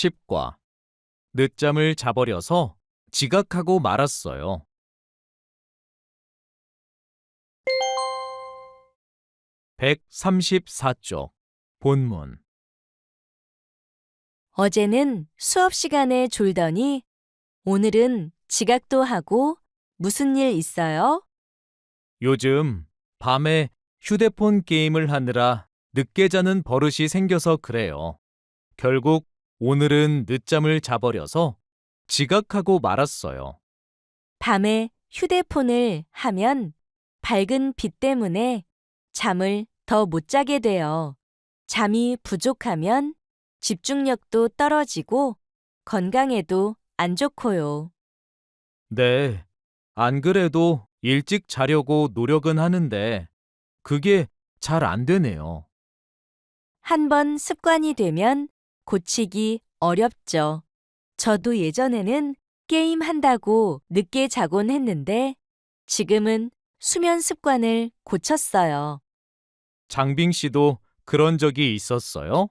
10과 늦잠을 자버려서 지각하고 말았어요. (134쪽) 본문 어제는 수업 시간에 졸더니 오늘은 지각도 하고 무슨 일 있어요? 요즘 밤에 휴대폰 게임을 하느라 늦게 자는 버릇이 생겨서 그래요. 결국 오늘은 늦잠을 자버려서 지각하고 말았어요. 밤에 휴대폰을 하면 밝은 빛 때문에 잠을 더 못 자게 돼요. 잠이 부족하면 집중력도 떨어지고 건강에도 안 좋고요. 네, 안 그래도 일찍 자려고 노력은 하는데 그게 잘 안 되네요. 한 번 습관이 되면 고치기 어렵죠. 저도 예전에는 게임 한다고 늦게 자곤 했는데 지금은 수면 습관을 고쳤어요. 장빙 씨도 그런 적이 있었어요?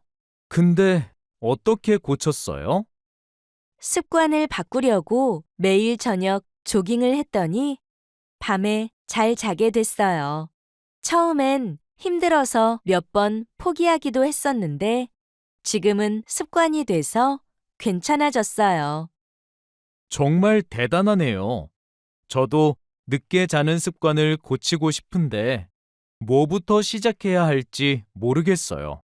근데 어떻게 고쳤어요? 습관을 바꾸려고 매일 저녁 조깅을 했더니 밤에 잘 자게 됐어요. 처음엔 힘들어서 몇 번 포기하기도 했었는데 지금은 습관이 돼서 괜찮아졌어요. 정말 대단하네요. 저도 늦게 자는 습관을 고치고 싶은데 뭐부터 시작해야 할지 모르겠어요.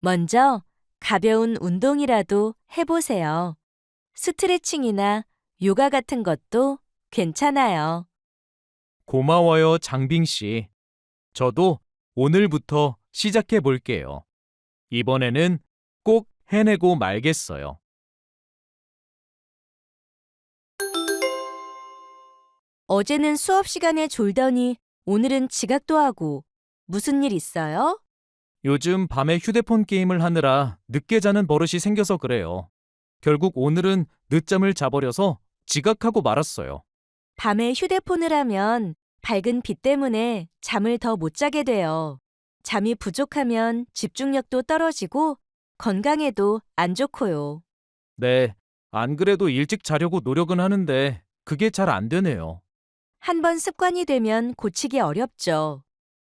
먼저 가벼운 운동이라도 해보세요. 스트레칭이나 요가 같은 것도 괜찮아요. 고마워요, 장빙 씨. 저도 오늘부터 시작해 볼게요. 이번에는 꼭 해내고 말겠어요. 어제는 수업 시간에 졸더니 오늘은 지각도 하고 무슨 일 있어요? 요즘 밤에 휴대폰 게임을 하느라 늦게 자는 버릇이 생겨서 그래요. 결국 오늘은 늦잠을 자버려서 지각하고 말았어요. 밤에 휴대폰을 하면 밝은 빛 때문에 잠을 더 못 자게 돼요. 잠이 부족하면 집중력도 떨어지고 건강에도 안 좋고요. 네, 안 그래도 일찍 자려고 노력은 하는데 그게 잘 안 되네요. 한 번 습관이 되면 고치기 어렵죠.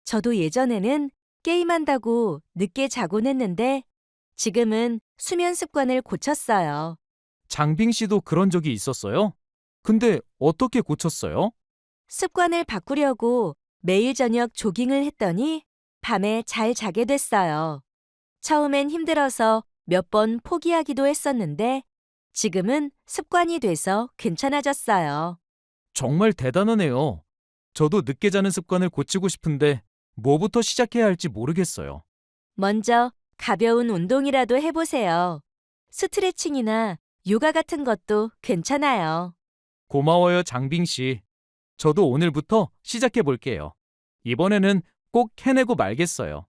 저도 예전에는 게임한다고 늦게 자곤 했는데 지금은 수면 습관을 고쳤어요. 장빙 씨도 그런 적이 있었어요? 근데 어떻게 고쳤어요? 습관을 바꾸려고 매일 저녁 조깅을 했더니 밤에 잘 자게 됐어요. 처음엔 힘들어서 몇 번 포기하기도 했었는데 지금은 습관이 돼서 괜찮아졌어요. 정말 대단하네요. 저도 늦게 자는 습관을 고치고 싶은데 뭐부터 시작해야 할지 모르겠어요. 먼저 가벼운 운동이라도 해보세요. 스트레칭이나 요가 같은 것도 괜찮아요. 고마워요, 장빙 씨. 저도 오늘부터 시작해 볼게요. 이번에는 꼭 해내고 말겠어요.